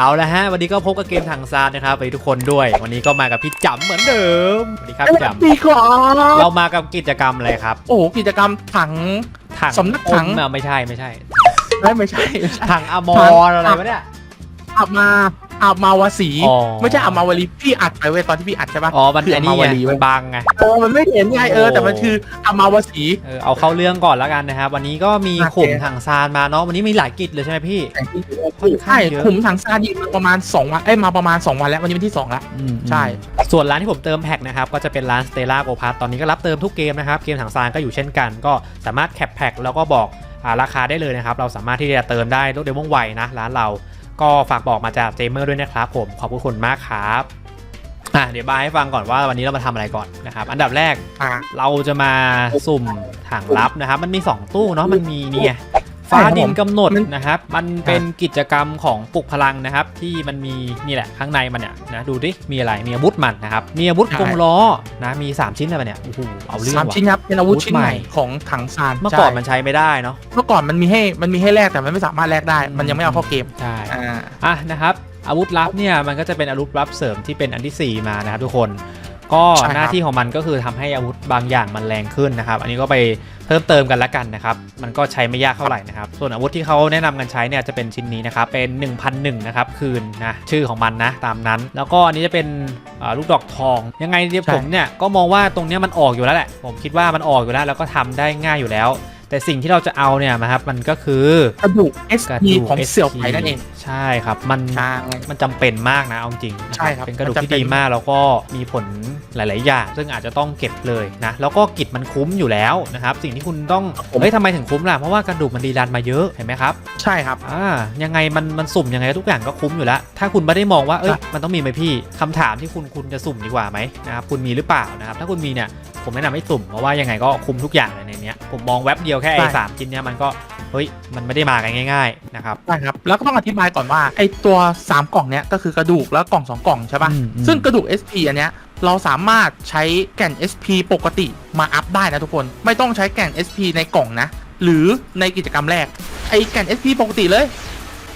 เอาละฮะ วันนี้ก็พบกับเกมทางซานนะครับไปทุกคนด้วย วันนี้ก็มากับพี่จำเหมือนเดิมสวัสดีครับพี่จปีขอำเรามากับกิจกรรมอะไรครับโอ้โหกิจกรรมถัง ถังสำนักถังอมอะไม่ใช่ไม่ใช่ ไม่ไม่ใช่ไม่ใช่ถังอมรอะไรวะเนี่ยอาบมา อาบมาวสี อ๋อ ไม่ใช่อาบมาวลีพี่อัดไปเว้ยตอนที่พี่อัดใช่ปะอ๋อมันคืออันนี้อมาวลีไงเว้มัยนบังไงเออมันไม่เห็นไงเออ แต่มันคืออาบมาวสี เออเอาเข้าเรื่องก่อนแล้วกันนะครับ วันนี้ก็มีโอเคขุมถังซานมาเนาะวันนี้มีหลายกิจเลยใช่ไหมพี่ ค่อนข้างใช่เยอะขุมถังซาดีมาประมาณ2วันเอ้ยมาประมาณ 2 วันแล้ววันนี้วันที่ 2 แล้ว อืมใช่ส่วนร้านที่ผมเติมแพ็กนะครับ ก็จะเป็นร้าน Stella Go Pass ตอนนี้ก็รับเติมทุกเกมนะครับ เกมถังซานก็อยู่เช่นกัน ก็สามารถแคปแพ็กแล้วก็บอกอาราคาได้เลยนะครับ เราสามารถที่จะเติมได้รวดเร็วว่องไวนะร้านเรา ก็ฝากบอกมาจากเจมเมอร์ด้วยนะครับผมขอบคุณมากครับอะเดี๋ยวบายให้ฟังก่อนว่าวันนี้เรามาทำอะไรก่อนนะครับ อันดับแรกอ่าเราจะมาสุ่มถังลับนะครับ มันมี 2 ตู้เนาะมันมีนี่ไงใช่ฟ้าครับดินกำหนดมันนะครับ มันเป็นกิจกรรมของปลุกพลังนะครับ ที่มันมีนี่แหละข้างในมันเนี่ยนะดูดิมีอะไรมีอาวุธมันนะครับมีอาวุธใช่กงล้อนะมี 3 ชิ้นอะไรเนี่ยโอ้โหเอาเรื่องสามว่ะชิ้นครับเป็นอาวุธอาวุธชิ้นใหม่ใหม่ของถังซานเมื่อก่อนใช่มันใช้ไม่ได้เนาะเมื่อก่อนมันมีให้มันมีให้แลกแต่มันไม่สามารถแลกได้ มันยังไม่เอาเข้าเกมใช่ อ่าอะนะครับอาวุธลับเนี่ยมันก็จะเป็นอาวุธลับเสริมที่เป็นอันทีสี่4 มานะครับทุกคนก็ใช่ครับหน้าที่ของมันก็คือทำให้อาวุธบางอย่างมันแรงขึ้นนะครับ อันนี้ก็ไปเพิ่มเติมกันละกันนะครับ มันก็ใช้ไม่ยากเท่าไหร่นะครับ ส่วนอาวุธที่เขาแนะนำกันใช้เนี่ยจะเป็นชิ้นนี้นะครับ เป็น 1,001นะครับ คืนนะ ชื่อของมันนะ ตามนั้น แล้วก็อันนี้จะเป็นอ่าลูกดอกทอง ยังไงเดี๋ยวใช่ผมเนี่ยก็มองว่าตรงเนี้ยมันออกอยู่แล้วแหละ ผมคิดว่ามันออกอยู่แล้ว แล้วก็ทำได้ง่ายอยู่แล้ว แต่สิ่งที่เราจะเอาเนี่ยนะครับมันก็คือกระดูกกระ SP ดูกของ SP เสี่ยวไผ่นั่นเอง ใช่ครับ มันใช่มันจำเป็นมากนะเอาจริงนะใช่ครับเป็นกระดูกมันจำที่เป็น ดีมากแล้วก็มีผล หลาย ๆ อย่าง ซึ่งอาจจะต้องเก็บเลยนะแล้วก็กิจมันคุ้มอยู่แล้วนะครับสิ่งที่คุณต้องเฮ้ยทำไมถึงคุ้มล่ะเพราะว่ากระดูกมันดีรันมาเยอะเห็นไหมครับใช่ครับอ่ายังไงมันมันสุ่มยังไงทุกอย่างก็คุ้มอยู่แล้ว ถ้าคุณไม่ได้มองว่าเอ้ยมันต้องมีไหมพี่คำถามที่คุณคุณจะสุ่มดีกว่าไหมนะครับคุณมีหรือเปล่านะครับถ้าคุณมีเนี่ยผมแนะนำให้สุ่มเพราะว่ายังไงก็คุ้มทุกอย่างเลยในเนี้ยผมมองแว็บเดียวแค่ไอ้ใช่สามชิ้นเนี้ยมันก็เฮ้ยมันไม่ได้มากันง่าย ๆ นะครับใช่ครับ แล้วก็ต้องอธิบายก่อนว่าไอตัว 3 กล่องเนี้ยก็คือกระดูกแล้วกล่อง 2 กล่องใช่ปะอืมอืมซึ่งกระดูก SP อันเนี้ย เราสามารถใช้แก่น SP ปกติมาอัพได้นะทุกคน ไม่ต้องใช้แก่น SP ในกล่องนะ หรือในกิจกรรมแรก ไอแก่น SP ปกติเลย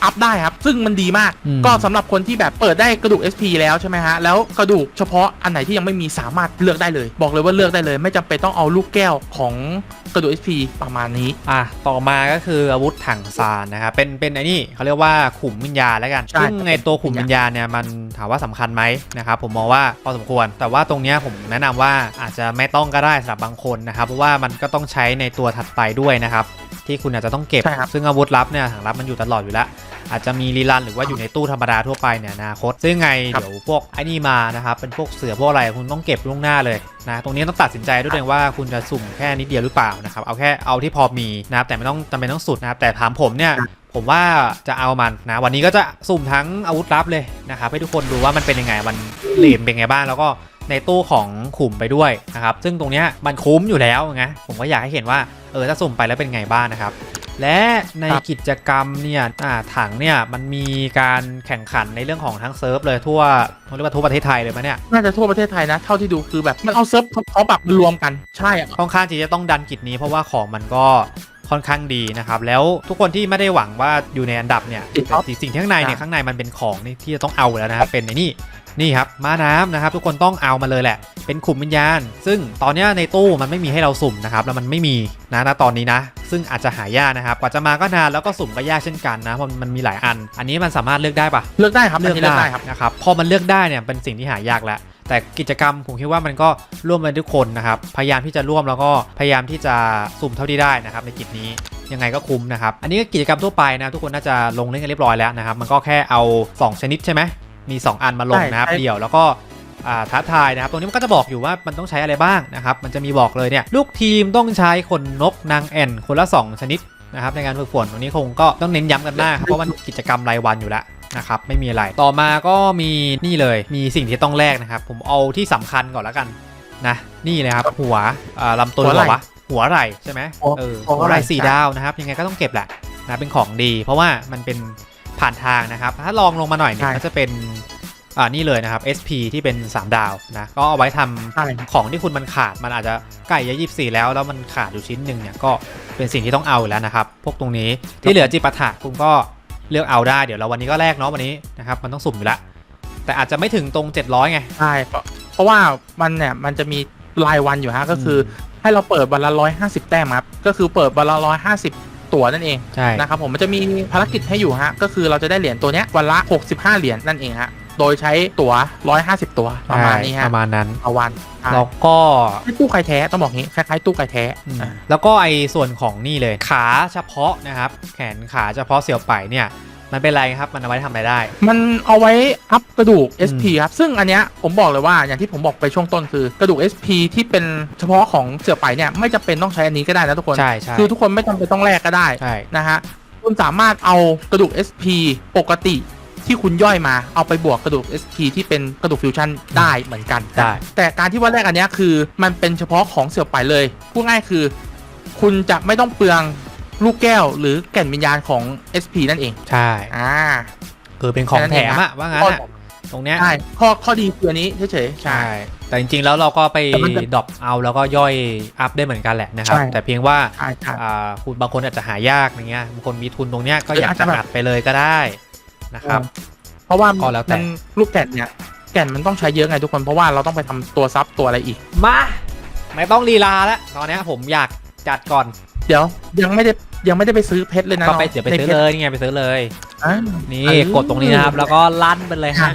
อัพได้ครับ ซึ่งมันดีมากอืมก็สำหรับคนที่แบบเปิดได้กระดูก SP แล้วใช่ไหมฮะ แล้วกระดูกเฉพาะอันไหนที่ยังไม่มีสามารถเลือกได้เลย บอกเลยว่าเลือกได้เลย ไม่จำเป็นต้องเอาลูกแก้วของกระดูก SP ประมาณนี้ อะ ต่อมาก็คืออาวุธถังซานนะครับเป็นเป็นไอ้นี่เขาเรียกว่าขุมวิญญาณแล้วกันใช่ซึ่งในตัวขุมวิญญาณเนี่ยมันถามว่าสำคัญไหมนะครับผมมองว่าพอสมควร แต่ว่าตรงเนี้ยผมแนะนำว่าอาจจะไม่ต้องก็ได้สำหรับบางคนนะครับเพราะว่ามันก็ต้องใช้ในตัวถัดไปด้วยนะครับที่คุณอาจจะต้องเก็บใช่ครับซึ่งอาวุธลับเนี่ยถังลับมันอยู่ตลอดอยู่แล้ว อาจจะมีรีลันหรือว่าอยู่ในตู้ธรรมดาทั่วไปเนี่ยอนาคต ซึ่งไงครับเดี๋ยวพวกไอ้นี่มานะครับ เป็นพวกเสือพวกอะไรคุณต้องเก็บล่วงหน้าเลยนะตรงนี้ต้องตัดสินใจด้วยตัวเองว่าคุณจะสุ่มแค่นิดเดียวหรือเปล่านะครับเอาแค่เอาที่พอมีนะครับแต่ไม่ต้องจำเป็นต้องสุดนะครับแต่ถามผมเนี่ยครับผมว่าจะเอามันนะ วันนี้ก็จะสุ่มทั้งอาวุธลับเลยนะครับให้ทุกคนดูว่ามันเป็นยังไงมันเลนเป็นไงบ้างแล้วก็ในตู้ของขุมไปด้วยนะครับซึ่งตรงเนี้ยมันคุ้มอยู่แล้วไงผมก็อยากให้เห็นว่าเออถ้าสุ่มไปแล้วเป็นไงบ้างนะครับ และในครับกิจกรรมเนี่ยอ่าถังเนี่ยมันมีการแข่งขันในเรื่องของทั้งเซิร์ฟเลยทั่วเรียกว่าทั่วประเทศไทยเลยไหมเนี่ยน่าจะทั่วประเทศไทยนะเท่าที่ดูคือแบบมันเอาเซิร์ฟเขาปรับมารวมกันใช่อะค่อนข้างที่จะต้องดันกิจนี้เพราะว่าของมันก็ค่อนข้างดีนะครับ แล้วทุกคนที่ไม่ได้หวังว่าอยู่ในอันดับเนี่ยติดท็อปแต่สิ่งที่ข้างในเนี่ยข้างในมันเป็นของนี่ที่จะต้องเอาแล้วนะครับเป็นในนี่ นี่ครับม้าน้ำนะครับ ทุกคนต้องเอามาเลยแหละ เป็นขุมวิญญาณ ซึ่งตอนเนี้ยในตู้มันไม่มีให้เราสุ่มนะครับแล้วมันไม่มีนะณตอนนี้นะ ซึ่งอาจจะหายากนะครับกว่าจะมาก็นานแล้วก็สุ่มก็ยากเช่นกันนะเพราะมันมีหลายอัน อันนี้มันสามารถเลือกได้ปะเลือกได้ครับอันนี้เลือกได้ครับนะครับพอมันเลือกได้เนี่ยเป็นสิ่งที่หายากแล้วแต่กิจกรรมผมคิดว่ามันก็ร่วมกันทุกคนนะครับ พยายามที่จะร่วมแล้วก็พยายามที่จะสุ่มเท่าที่ได้นะครับในกิจนี้ยังไงก็คุ้มนะครับ อันนี้ก็กิจกรรมทั่วไปนะทุกคนน่าจะลงเล่นกันเรียบร้อยแล้วนะครับ มันก็แค่เอา 2 ชนิดใช่ไหม มี 2 อันมาลงนะครับใช่เดี่ยวแล้วก็อ่าท้าทายนะครับ ตรงนี้มันก็จะบอกอยู่ว่ามันต้องใช้อะไรบ้างนะครับ มันจะมีบอกเลยเนี่ยลูกทีมต้องใช้ขนนกนางแอ่นคนละ 2 ชนิดนะครับในการฝึกฝนตรงนี้คงก็ต้องเน้นย้ำกันมากครับเพราะมันกิจกรรมรายวันอยู่แล้วนะครับไม่มีอะไรต่อมาก็มีนี่เลยมีสิ่งที่ต้องแลกนะครับ ผมเอาที่สำคัญก่อนแล้วกันนะนี่เลยครับหัวอ่าลำต้นหัวหไหรล่อวะหัวไหล่ใช่ไหมหัวเออหัวหัวไหล่ไหล่สี่ใช่ดาวนะครับยังไงก็ต้องเก็บแหละนะเป็นของดี เพราะว่ามันเป็น ผ่านทางนะครับ ถ้าลองลงมาหน่อยเนี่ยใช่ก็จะเป็นอ่านี่เลยนะครับ SP ที่เป็น 3 ดาวนะก็เอาไว้ทำใช่ของที่คุณมันขาดมันอาจจะใกล้จะยี่สี่แล้ว แล้วมันขาดอยู่ชิ้นหนึ่งเนี่ยก็เป็นสิ่งที่ต้องเอาอยู่แล้วนะครับ พวกตรงนี้ที่เหลือจิปาถะคุณก็เลือกเอาได้เดี๋ยวเราวันนี้ก็แลกเนาะวันนี้นะครับมันต้องสุ่มอยู่ละแต่อาจจะไม่ถึงตรง 700 ไงใช่เพราะเพราะว่ามันเนี่ยมันจะมีรายวันอยู่ฮะก็คืออให้เราเปิดวันละร้อยห้าสิบแต้มครับก็คือเปิดวันละร้อยห้าสิบ ตั๋วนั่นเองใช่นะครับผมมันจะมีภารกิจให้อยู่ฮะก็คือเราจะได้เหรียญตัวเนี้ยวันละ 65 เหรียญนั่นเองฮะโดยใช้ตั๋ว 150 ตัวประมาณนี้ใช่ฮะประมาณนั้นต่อวันใช่แล้วก็คล้ายตู้ไก่แท้ต้องบอกงี้คล้ายๆตู้ไก่แท้อืมอะแล้วก็ไอ้ส่วนของนี่เลยขาเฉพาะนะครับ แขนขาเฉพาะเสี่ยวไปเนี่ย มันเป็นอะไรครับ มันเอาไว้ทำอะไรได้ มันเอาไว้อัพกระดูกอืม SP ครับ ซึ่งอันเนี้ยผมบอกเลยว่าอย่างที่ผมบอกไปช่วงต้นคือกระดูก SP ที่เป็นเฉพาะของเสือไปเนี่ยไม่จำเป็นต้องใช้อันนี้ก็ได้นะทุกคน ใช่ใช่คือทุกคนไม่จำเป็นต้องแลกก็ได้ใช่ นะฮะคุณสามารถเอากระดูก SP ปกติที่คุณย่อยมาเอาไปบวกกระดูก SP ที่เป็นกระดูกฟิวชั่นได้เหมือนกันได้ แต่การที่ว่าแรกอันเนี้ยคือมันเป็นเฉพาะของเสี่ยวไปเลยพูดง่ายคือ คุณจะไม่ต้องเปลือง ลูกแก้วหรือแก่นวิญญาณของ SP นั่นเอง ใช่อ่าคือเป็นของแค่นั้นแถเองมนะอะว่างั้นอะตรงเนี้ยใช่ข้อข้อดีคืออันนี้เฉยๆใช่ แต่จริงๆแล้วเราก็ไปแต่มันจะดรอปเอาแล้วก็ย่อยอัพได้เหมือนกันแหละนะครับใช่แต่เพียงว่าใช่ใช่อ่าคุณบางคนอาจจะหายากอย่างเงี้ยบางคนมีทุนตรงเนี้ยก็หรืออยากอาจจะจะแบบอัดไปเลยก็ได้นะครับ เพราะว่าก็แล้วแต่มันลูกแก่นเนี่ยแก่นมันต้องใช้เยอะไงทุกคนเพราะว่าเราต้องไปทำตัวซับตัวอะไรอีกมาไม่ต้องลีลาแล้วตอนเนี้ยผมอยากจัดก่อน เดี๋ยวยังไม่ได้ยังไม่ได้ไปซื้อเพชรเลยนะก็ไปน้องเดี๋ยวไปในซื้อพชรเลยนี่ไงไปซื้อเลย อ่านี่เออ กดตรงนี้นะครับ แล้วก็ลั่นไปเลยครัฮะบ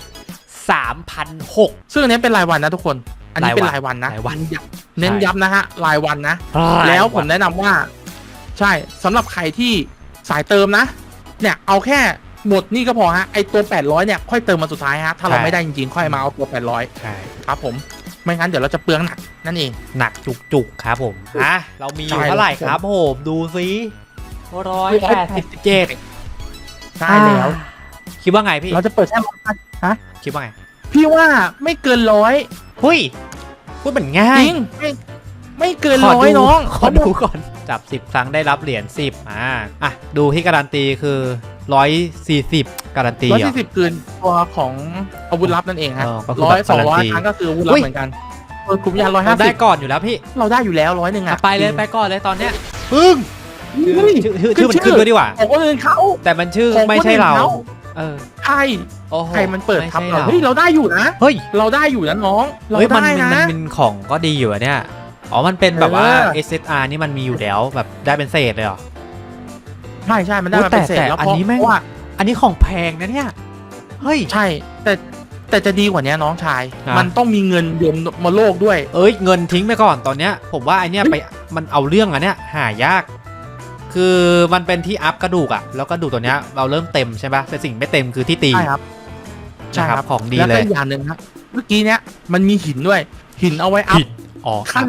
สามพันหก ซึ่งอันนี้เป็นรายวันนะทุกคน อันนี้เป็นรารายยวัวันนนะรายวันเน้นย้ำเน้นย้ำนะฮะรายวันนะ แล้วผมแนะนำว่า ใช่สำหรับใครที่สายเติมนะ เนี่ยเอาแค่หมดนี่ก็พอฮะไอตัว 800 เนี่ยค่อยเติมมาสุดท้ายฮะถ้าเราไม่ได้จริงๆค่อยมาเอาตัว 800 ใช่ ครับผม ไม่งั้นเดี๋ยวเราจะเปลืองหนักนั่นเอง หนักจุกจุกๆครับผมฮะเรามีอยู่ใช่เท่าไหร่ครับผมดูซิร้อยแปดสิบเจ็ดใช่แล้ว คิดว่าไงพี่ เราจะเปิดแค่ร้อยฮะคิดว่าไง พี่ว่าไม่เกินร้อยเฮ้ยพูดเหมือนง่าจยริงไม่ไม่เกินขอร้อยดูน้อง ขอดูก่อน จับ10ครั้งได้รับเหรียญ10อ่าอะ ดูที่การันตีคือ 140การันตีร้อยเหรอสี่สิบคืนตัวของอาวุธลับนั่นเองฮะเออก็คือร้อยแบบสองร้อยการันตีครั้งก็คืออาวุธลัอุ้บยเหมือนกันเออกลุ่มยานร้อยเราห้าสิได้บก่อนอยู่แล้วพี่ เราได้อยู่แล้วร้อยหนึ่งอะอะไปเลยจริงไปก่อนเลยตอนเนี้ยปึ้งชื่อเฮ้ยชื่อชื่อชื่อมันขึ้นชื่ขึ้นอด้วยดีกว่าของคนอื่นเขาแต่มันชื่อของคนไม่ใช่เราอื่นเขาเออใช่โอ้โหใครมันเปิดทับไใช่เราเฮ้ยเราได้อยู่นะเฮ้ยเราได้อยู่นะน้อง เราเฮ้ยมันได้มันนะมันเป็นของก็ดีอยู่อะเนี่ยอ๋อมันเป็นแบบว่าเออ SSR นี่มันมีอยู่แล้วแบบได้เป็นเศษเลยเหรอ ใช่ใช่มันได้โอ้มาเป็นแต่เศษแต่แล้วอัเพนราะนี้แม่งเพราะว่าอันนี้ของแพงนะเนี่ยเฮ้ย ใช่ แต่แต่จะดีกว่านี้น้องชายอะมันต้องมีเงินเดือนมาโลกด้วย เอ้ยเงินทิ้งไปก่อนตอนเนี้ย ผมว่าไอเนี้ยไปมันเอาเรื่องอะเนี่ยหายาก คือมันเป็นที่อัพกระดูกอะแล้วกระดูกตัวเนี้ยเราเริ่มเต็มใช่ปะแต่สิ่งไม่เต็มคือที่ตีใช่ครับ ใช่นะคครัรับ บของดีแล้วเลก็ยอีกอย่างหนึ่งครับเมื่อกี้เนี้ยมันมีหินด้วย หินเอาไว้อัพหินอ๋อขั้น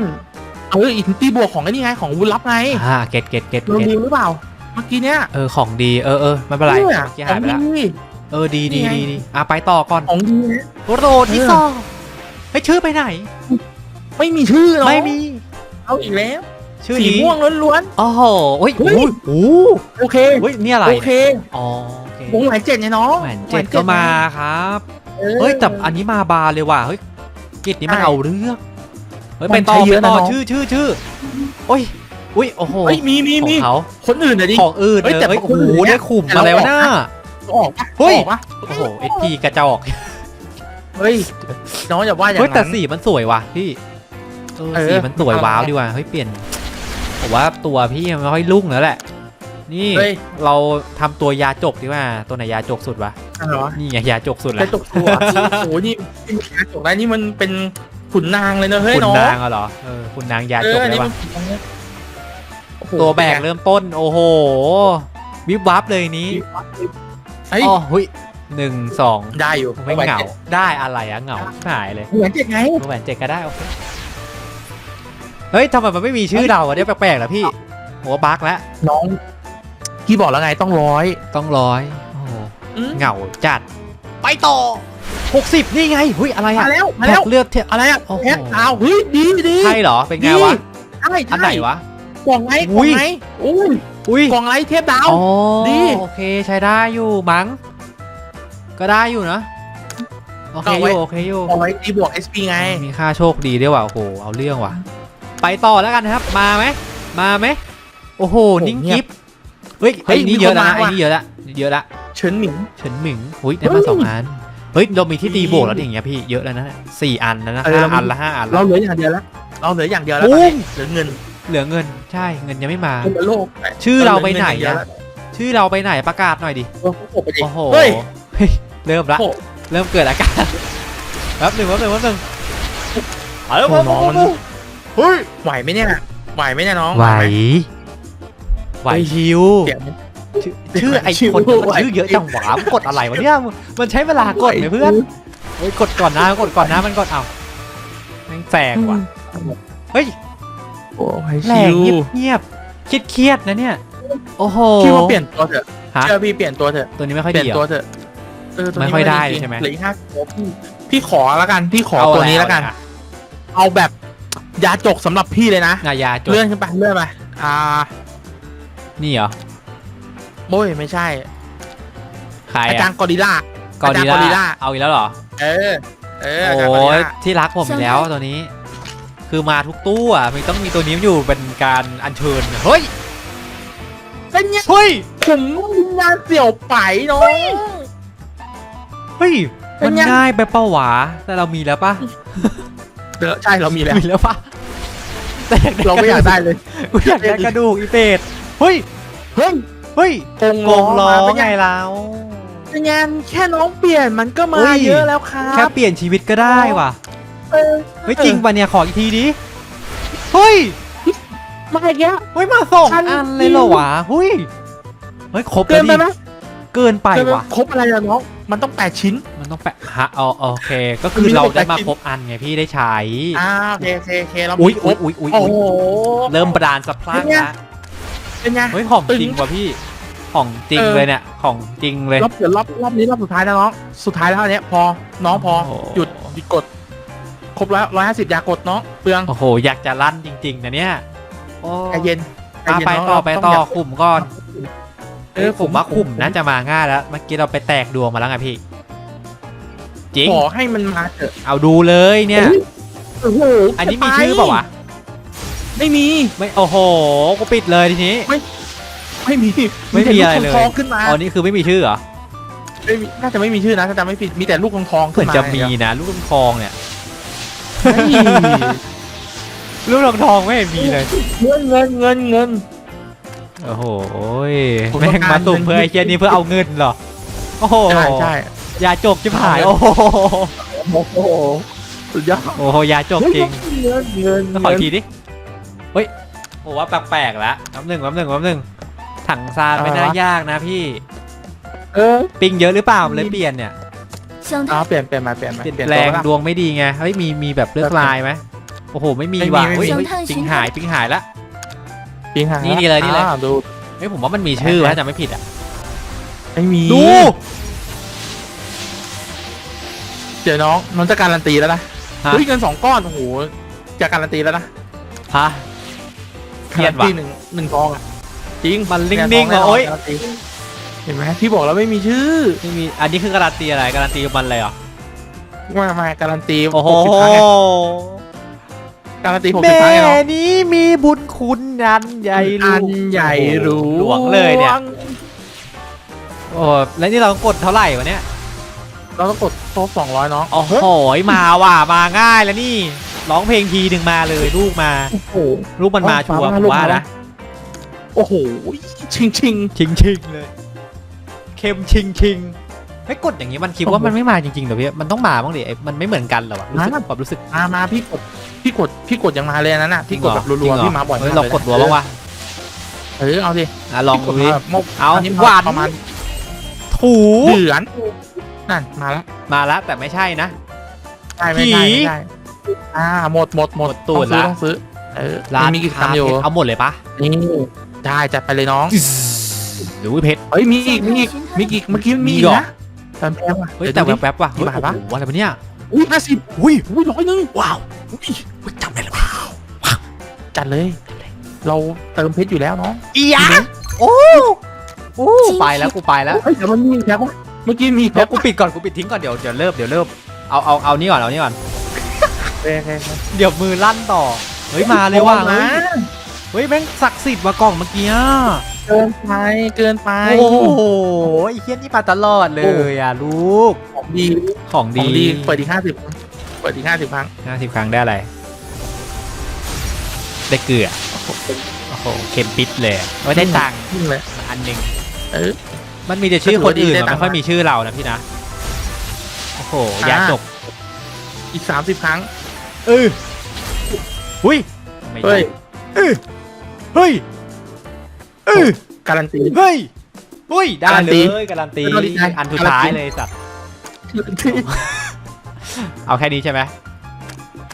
เออหินตีบวกของไอ้นี่ไงของอาวุธลับไงอ่าเก็ตเก็ตเก็ตเราเก็ตดูหรือเปล่าเมื่อกี้เนี้ยเออของดีเออเออไม่เป็นไรเนี่ยเมื่อกี้ขหาอยงไปดีแล้วเออดีดีนี่ไงดีดีอะไปต่อก่อนของดีนะ โรที่เออ สองเฮ้ยชื่อไปไหน ไม่มีชื่อเนาะไม่มี เอาอีกแล้วชื่อสีนี้ม่วงล้วนโอ้โหเฮ้ยเฮ้โอ้ยยโอ้ๆโอเคเฮ้ยนี่อะไรโอเคอ๋อโอเควงแหวนเจ็ดไงน้องแหวนเจ็ดก็มาครับ ออ เฮ้ยแต่อันนี้มาบานเลยว่ะเฮ้ยกิจนี้มันใช่เอาเรื่องเฮ้ยมันไปต่อใช้เยไปอะต่อนะน้อง ชื่อชื่อชื่อโอ้ย อุ้ยโอ้โหเฮ้ยมีมีขอมีงเขาคนอื่นอะดิ ของอื่นเฮ้ยเออแต่เฮ้ยขโอ้องคนโหอื่นเนี่ยได้ขุมแต่เรา อะไรวะออกน่าออกปะเฮ้ย ออกปะโอ้โหเอพีกระจอกเฮ้ยน้องอย่าว่าอย่างเฮ้ยแต่นั้น สีมันสวยว่ะพี่เออเออสีมันสวยเอาว้าวไงดีว่ะเฮ้ยเปลี่ยนผมว่าตัวพี่มันไม่ค่อยลุ่งแล้วแหละ นี่เฮ้ย เราทำตัวยาจกดีกว่าตัวไหนยาจกสุดวะอะไรวะนี่ไงยาจกสุดกละระจกตัวโอ้โหนี่นี่มีการจกได้นี่มันเป็นขุนนางเลยนะเฮ้ยคุณน้องนางอะเหรอเออคุณนางยาเอจอกอันได้นี้ปะมันขุนนางเนี่ยโอ้โห ตัวแบกเริ่มต้น โอ้โห วิบวับเลยนี้เฮ้ยอ๋อหุยหนึ่งสองได้อยู่ไม่เหงาได้อะไรอะเหงาหายเลยเหมือนเจ็ดไงแหวนเจ็ดก็ได้โอเคเฮ้ยทำไมมันไม่มีชื่อเราอะเนี่ยแปลกๆเหรอพี่หัวบั๊กแล้วน้องพี่บอกแล้วไงต้องร้อยต้องร้อยโอ้โหอืมเหงาจัด ไปต่อหกสิบนี่ไงหุยอะไรมาอะแล้วมาแพ็แล้วคเลือดเทียอะไรอะโอ้โหแพ็คดาวเฮ้ยดีดีใช่เหรอเป็นไงวะใช่อันไหนวะ กล่องไงกอุ้ล่อยงไงอุ้ยอุ้ยกล่องไงเทพดาวอ๋อดีโอเคใช้ได้อยู่มั้งก็ได้อยู่นะโอเคอยู่โอเคอยู่กล่องไว้ดีบวก SP ไง มีค่าโชคดีด้วยว่ะโอ้โหเอาเรื่องว่ะ ไปต่อแล้วกันนะครับ มาไหมมาไหมโอ้โหโอ้นิ่งเงียบกิฟเฮ้ยเฮ้ไอ้ยนี่มีเยอะคนแล้วมานะไอ้ว่ะนี่เยอะแล้วเยอะละเฉินหมิงเฉินหมิงอุ้ยได้มาสองอันเฮ้ยเรามีที่ตีโบกแล้วดิอย่างเงี้ยพี่เยอะแล้วนะสี่อันแล้วนะเออห้าอันละห้าอันเราละเหลืออย่างเดียวแล้วเราเหลืออย่างเดียวแล้วโอ้ตอนนี้เหลือเงิน เหลือเงินใช่เงินยังไม่มาเงินบนโลกชื่อเราไปไหนเงิอะอย่างเดียวแล้วชื่อเราไปไหนประกาศหน่อยดิโอ้โหไปดิโอ้โหเฮ้ยเฮ้ยเริ่มละโอ้โหเริ่มเกิดอาการแป๊บหนึ่งแป๊บหนึ่งแป๊บหนึ่งเอาแล้วโอ้โหน้องมัน เฮ้ยไหวไหมเนี่ยไหวไหมเนี่ยน้องไหวมไหวชิวเสียงมัน ชื่อชื่อไอชิวคนมันไหว ชื่อเยอะจังหวะมันกดอะไรวะเนี่ยมันใช้เวลากดไหมเพื่อนเฮ้ยกดก่อนนะกดก่อนนะมันกดเอาแม่งแฝงว่ะเฮ้ย โอ้ยแหลชิงวเงียบเงียบเครียดๆนะเนี่ย โอ้โหพี่ว่าเปลี่ยนตัวเถอะฮะเชื่อพี่เปลี่ยนตัวเถอะ ตัวนี้ไม่ค่อยเปลี่ยดีนเหรตัวอ เถอะเออตัวนี้ไม่ค่อยได้จริงๆใช่ไหม เหลืออีกห้าตัวพี่พี่ขอแล้วกันพี่ขอเาตัวอะไรนี้แล้วกันเอาอะไรอะเอาแบบยาจกสำหรับพี่เลยนะ นายาจดเลื่อนขึ้นไปเลื่อนไปอ่านี่เหรอโอ้ยไม่ใช่ ใครอาจาอะรย์กอริลลากอริลอาจารย์กอริลล่าลา เอาอีกแล้วเหรอ เออ เอออาจารย์กอริลโอ้ยลาที่รักผมอีกแล้วตัวนี้ คือมาทุกตู้อะมันต้องมีตัวนี้อยู่เป็นการอัญเชิญเฮ้ยเป็นไงเฮ้ยผมวิญญาณเสี่ยวไปน้องเฮ้ยเป็มันนไงง่ายไปเป้าหวาแต่เรามีแล้วปะเออใช่เรามีแล้วมีแล้วปะแต่อยากได้เราไม่อยากได้เลยกูอยากได้กระดูกอีเป็ดเฮ้ยเฮ้ยเฮ้ยกงโกงล้อมาเป็นไงไงเราเป็นไงแค่น้องเปลี่ยนมันก็มาเฮ้ยเยอะแล้วครับแค่เปลี่ยนชีวิตก็ได้ว่ะ เออเฮ้ยจริงปะเนี่ยขออีกทีดิเฮ้ยมาอีกแล้ว เฮ้ยมาสองฉันอันเลยเหรอวะเฮ้ยเฮ้ยครบเกิแล้วนไปดิไหมเกินไปเกินไปว่ะครบอะไรอะน้อง มันต้องแปดชิ้น มันต้องแปะฮะเอาโอเค ก็คือเราได้มาครบอันไงพี่ได้ใช้อ่าโอเคโอเคโอเคเราอุ้ยมีครอุ้ยบอุ้ยอุ้ยโอ้อุ๊ยโห เริ่มบรานสะพรั่งเป็นไงละเป็นไง เฮ้ยของตึงจริงว่ะพี่ของจริงเออ เลยเนี่ยของจริงเลย รอบเดี๋ยวรอบรอบนี้รอบสุดท้ายนะน้อง สุดท้ายแล้วอันเนี้ยพอ น้องพอ โอ้โห หยุดหยุดกด ครบแล้วร้อยห้าสิบอย่ากดน้องเปลืองโอ้โห อยากจะลั่นจริงๆนะเนี่ยโอ้ใจเย็นใจอะเย็นไปน้งต่อเราไปงต่ออยากขุมก่อนเอเอออผมว่าขุมน่าจะมาง่ายแล้ว เมื่อกี้เราไปแตกดวงมาแล้วไงพี่จริงขอให้มันมาเถอะเอาดูเลยเนี่ยโอ้โหอันนี้มีชื่อเปล่าวะไม่มีไม่โอ้โหกูปิดเลยทีนี้ไม่มีไม่มีอะไรเลยแต่กทองๆขึ้นมาอ๋อนี่คือไม่มีชื่อเหรอไม่มีน่าจะไม่มีชื่อนะถ้าจำไม่ผิดมีแต่ลูกทองทองๆเหขึ้มือนนมาจะมีนะลูกทองเนี่ย ไม่ลูกทองไม่เห็นมีเลย เงินเงินเงินเงิน โอ้โหยผมแม่ต้องงการมาตุ่มเงินเพื่อไอ้เคียนี้เพื่อเอาเงินเหรอ โอ้โหใช่ใช่ยาจกจิบหายเอาโอ้เงินโห โอ้โหสุดยอดโอ้โหยาจกจริงเงินเงินขออีกทีดิ เฮ้ย โอ้ว่าแปลกๆแล้วแป๊บหนึ่งแป๊บหนึ่งแป๊บหนึ่งถังซานไม่น่ายากนะพี่ เออ ปิงเยอะหรือเปล่าเลยเปลี่ยนเนี่ย 相เอา太เปลี่ยนเปลี่ยนมาเปลี่ยนมาเปลี่ยนเปลี่ยนแปลตัวงแล้วดวงไม่ดีไงเฮ้ยมีมีแบบเลือกลายไหมโอ้โหไม่มีไม่มีว่ะไม่มีเฮ้ยเฮ้ยเสียงท่านปิงเสียงหายปิงหายละปิงหางนี่นี่เลยนี่เลยอ่าดูเฮ้ยผมว่ามันมีชื่อถ้าจำไม่ผิดอะไม่มีดูเดี๋ยวน้องน้องจะการันตีแล้วนะฮะเฮ้ยเงินสองก้อนโอ้โหจะการันตีแล้วนะฮะเครียดว่ะการันตีหนึ่งหนึ่งกองอะจริงมันนิ่งๆเยทว่ะโอ๊ยการันตีเห็นไหมพี่บอกแล้วไม่มีชื่อไม่มี อันนี้คือการันตีอะไร การันตีมันเลยเหรอมามาการันตีโอ้โหกสิบครั้งไงการันตีหกสิบแม่ครั้งไงเนาะนี้มีบุญคุณอันใหญ่อันใหญ่หรูหลวงเลยเนี่ย โอ้แล้วนี่เรากดเท่าไหร่วะเนี่ยเราต้องกดโต๊ะสองร้อยน้องโอ้โหมาว่ะ มาง่ายแล้วนี่ ร้องเพลงทีหนึ่งมาเลยลูกมา โอ้โห ลูกมันมาชัวร์ฟ้าผมลูกว่ามานะ โอ้โห ชิงชิง ชิงชิงเลย เค็มชิงชิงไม่กดอย่างนี้มันคิดว่ามันไม่มาจริงๆเหรอพี่มันต้องมาบ้างดิไอ้มันไม่เหมือนกันเหรอวะรู้สึกความรู้สึกมามาพี่กดพี่กดพี่กดยังมาเลยอันนั้นน่ะพี่กดแบบจรัริงวเหรๆพี่มาบ่อยเฮ้ยมเรากดรัวบ้างวะเออเอาดิอะลองพี่กดูดิมาแบบโมกเอานนี้หวานประมาณถูเดือนนั่นมาแล้วมาแล้วแต่ไม่ใช่นะใช่ไม่ใช่ผีไม่ใช่อ่าหมดหมดหมดหมดตูดต้องซื้อละต้องซื้อเออร้านมีกิจกรรมคาอยู่เพชรเอาหมดเลยปะนี่ได้จัดไปเลยน้อง หรือว่าเพชร เฮ้ยมีอีกมีอีกมีอีกเมื่อกี้มีมีอีเหรกอนะแป๊บแป๊บว่ะเฮ้ยเดี๋ยวแต่ดูดิแวบๆว่ะกี่บาทวะโอ้โหอะไรวะเนี่ยอุ้ยห้าสิบอุ้ยอุ้ยร้อยหนึงว้าวอุ้ยอุ๊ยจำได้เลยว้าวจัดเลย เราเติมเพชรอยู่แล้วน้องอียะโอ้โอ้ไปแล้วกูไปแล้วเฮ้ยแต่มันมีอีกแล้ววะเมื่อกี้มีอีกเดี๋แล้ยววกูปิดก่อนกูปิดทิ้งก่อนเดี๋ยวเดี๋ยวเริ่มเดี๋ยวเริ่มเอาเอาเอานี่ก่อนเอานี่ก่อนโอเคโอเคโอเคเดี๋ยวมือลั่นต่อเฮ้ยมาเลยว่ะมาเฮ้ย เฮ้ยแม่งศักดิ์สิทธิ์ว่ะกล่องเมื่อกี้อะ เกินไปเกินไป โอ้โหไอ้เฮี้ยนี่มาตลอดเลยอะลูก ของดีของขดีองดีเปิดอีกห้าสิบเปิดอีกห้าสิบครั้งห้าสิบครั้งได้อะไร ได้เกลือ โอ้โหเค็มปิดเลยไว้ได้ตังค์ขึ้นเลยอันหนึ่งเออมันมีแต่ชื่อคนอื่นได้มันตังค์ไม่ค่อยมีชื่อเรานะพี่นะ โอ้โหอ่ายาจกอีกสามสิบครั้ง เออ หุ้ย ไม่เฮ้ยเออเฮ้ย เออการันตี เฮ้ยหุ้ยได้การันเลตียการันตีไม่ต้องดีใจอันสุดการันตีท้ายเลยสัตว์เอาแค่นี้ใช่ไหม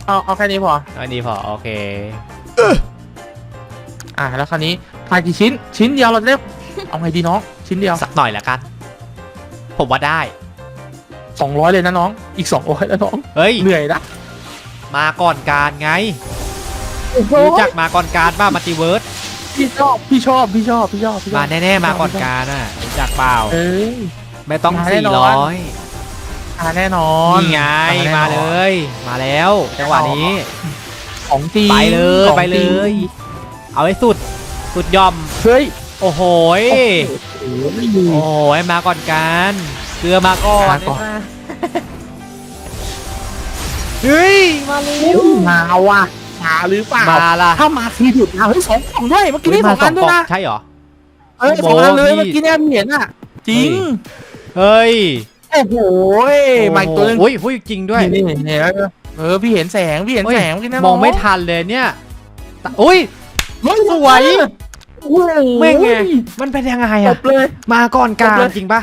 เอาเอาแค่นี้พอ อันนี้พอโอเคอ่าแล้วคราวนี้ขายกี่ชิ้น ชิ้นเดียวเราจะได้เอาไงดีน้อง ชิ้นเดียวสักหน่อยละกัน ผมว่าได้ สองร้อยเลยนะน้อง อีกสองร้อยแล้วน้อง เฮ้ย เหนื่อยนะมาก่อนการไง รู้จักมาก่อนการบ้ามัลติเวิร์ส พี่ชอบพี่ชอบพี่ชอบพี่ชอบพี่ชอบมาแน่ๆมาก่อนการอะรู้จักเปล่าเอ้ย ไม่ต้องมาแน่สี่นอน ร้อยมาแน่นอนนี่ไงแน่นอนมาเลยมาแล้วจังหวะนี้ ของจริงไปเลยของไปเลจริงยเอาให้สุดสุดยอม เฮ้ยโอ้โหยโอ้โหไม่มี โอ้โหยมาก่อนการเกลือมาก่อนมาก่อนได้ปะเฮ้ยมาเร็วมาว่ะ มาหรือเปล่า มาละถ้ามาคือหยุดนะเฮ้ยสองกล่องด้วยเมื่อกี้เฮ้ยนี่สมาองอันด้วยนะใช่เหรอเออพี่สองอันเลยโบ๊ทเมื่อกี้เนี่ยพี่เห็นอะ จริง เฮ้ยโอ้โหมาอีกตัวหนึงโอ้ยหุ้ยจริงด้วยนี่นี่นี่เออพี่เห็นแสงพี่เห็นเฮ้ยแสงเมื่อกี้เนี่ยมองไม่ทันเลยเนี่ยตะอุ้ยเฮ้ยสวยโอ้โหแม่งไงมันเป็นยังไงจอะบเลยมาก่อนการจบเลยจริงปะ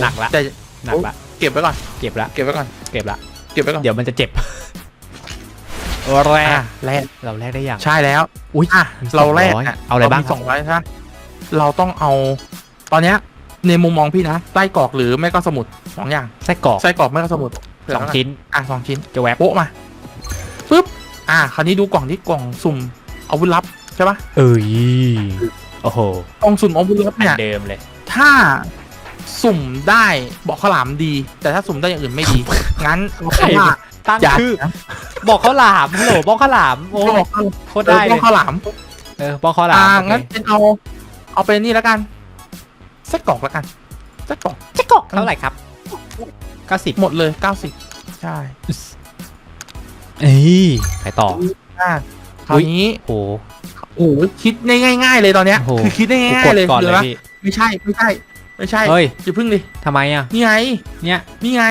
หนักละแต่หนักละเก็บไว้ก่อนเก็บละเก็บไว้ก่อนเก็บละเก็บไว้ก่อนเดี๋ยวมันจะเจ็บ แรอะกแรกเราแรกได้ยังใช่แล้ว อุ้ยอะมีเราแรก200อะเอาอะไรบ้างมีสองร้อยใช่ไหมเราต้องเอา ตอนเนี้ยในมุมมองพี่นะไส้กรอกหรือไม่ก็สมุดสองอย่างไส้กรอกไส้กรอกไม่ก็สมุดสองชิ้นอะสองชิ้นจะแวบโป๊ะมาปุ๊บอะคราวนี้ดูกล่องที่กล่องสุ่มอาวุธลับใช่ปะเอ้ยโอ้โหกล่องสุ่มอาวุธลับอันเนี่ยเดิมเลย ถ้าสุ่มได้บอกข้าวหลามดี แต่ถ้าสุ่มได้อย่างอื่นไม่ดี งั้นใครว่าตั้งอย่าชื่อ บอกเขาวหลามฮัลโหลบอกเขาวหลามโอ้บอกข้าวโคตรได้บเลอกยข้าวหลามเออบอกเขาวหลามอ่าโอเคงั้นเป็นเอา เอาเป็นนี่แล้วกันไส้กรอกแล้วกันไส้กรอกไส้กรอกเท่าไหร่ครับเก้าสิบหมดเลยเก้าสิบใช่เอ้ยไปต่อ อ่าคราวนี้โอ้โหโอ้โหคิดได้ง่าย ๆ เลยตอนเนี้ยโอ้โห คือคิดได้กูง่ากยดๆเลยก่อนเลยดี๋วะพี่ไม่ใช่ไม่ใช่ ไม่ใช่เฮ้ยอย่าพึ่งดิทำไมอะ นี่ไง เนี่ย นี่ไง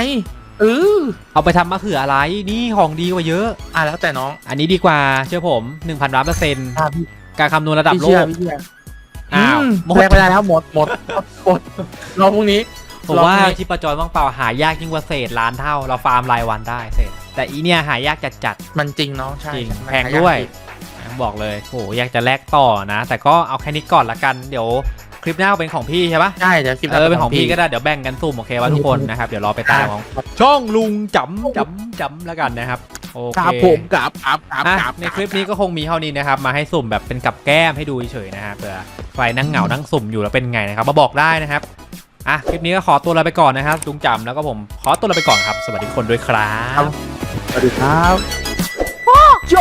เออเอาไปทำมะเขืออะไรนี่ของดีกว่าเยอะ อะแล้วแต่น้องอันนี้ดีกว่าเชื่อผม1,000ล้านเปอร์เซ็นต์อะพี่การคำนวณระดับพี่โลเชื่อกพี่เชื่ออ้าวมหมดแลกไปได้แล้วหมดหมดหมดรอพรุ่งนี้ ผมว่าลองให้ชิปจอยว่างเปล่าหายากยิ่งกว่าเศษล้านเท่า เราฟาร์มรายวันได้เศษแต่อีเนี่ยหายากจัดจัดมันจริงน้องใช่จริงมันแพงด้วยหายากๆบอกเลยโอ้อยากจะแลกต่อนะ แต่ก็เอาแค่นี้ก่อนละกันเดี๋ยว คลิปหน้าเป็นของพี่ใช่ปะใช่เดี๋ยวคลิปหเออเป็นของพี่ก็ได้เดี๋ยวแบ่งกันสุ่มโอเควะทุกคนนะครับเดี๋ยวรอไปตามของช่องลุงจำจำจำแล้วกันนะครับโอเคครับผมกับครับครับอะครับในคลิปนี้ก็คงมีเท่านี้นะครับมาให้สุ่มแบบเป็นกับแก้มให้ดูเฉยๆนะครับเผื่อใครนั่งเหงานั่งสุ่มอยู่แล้วเป็นไงนะครับมาบอกได้นะครับอะคลิปนี้ก็ขอตัวลาไปก่อนนะครับลุงจำแล้วก็ผมขอตัวลาไปก่อนครับ สวัสดีทุกคนด้วยครับสวัสดีครับโย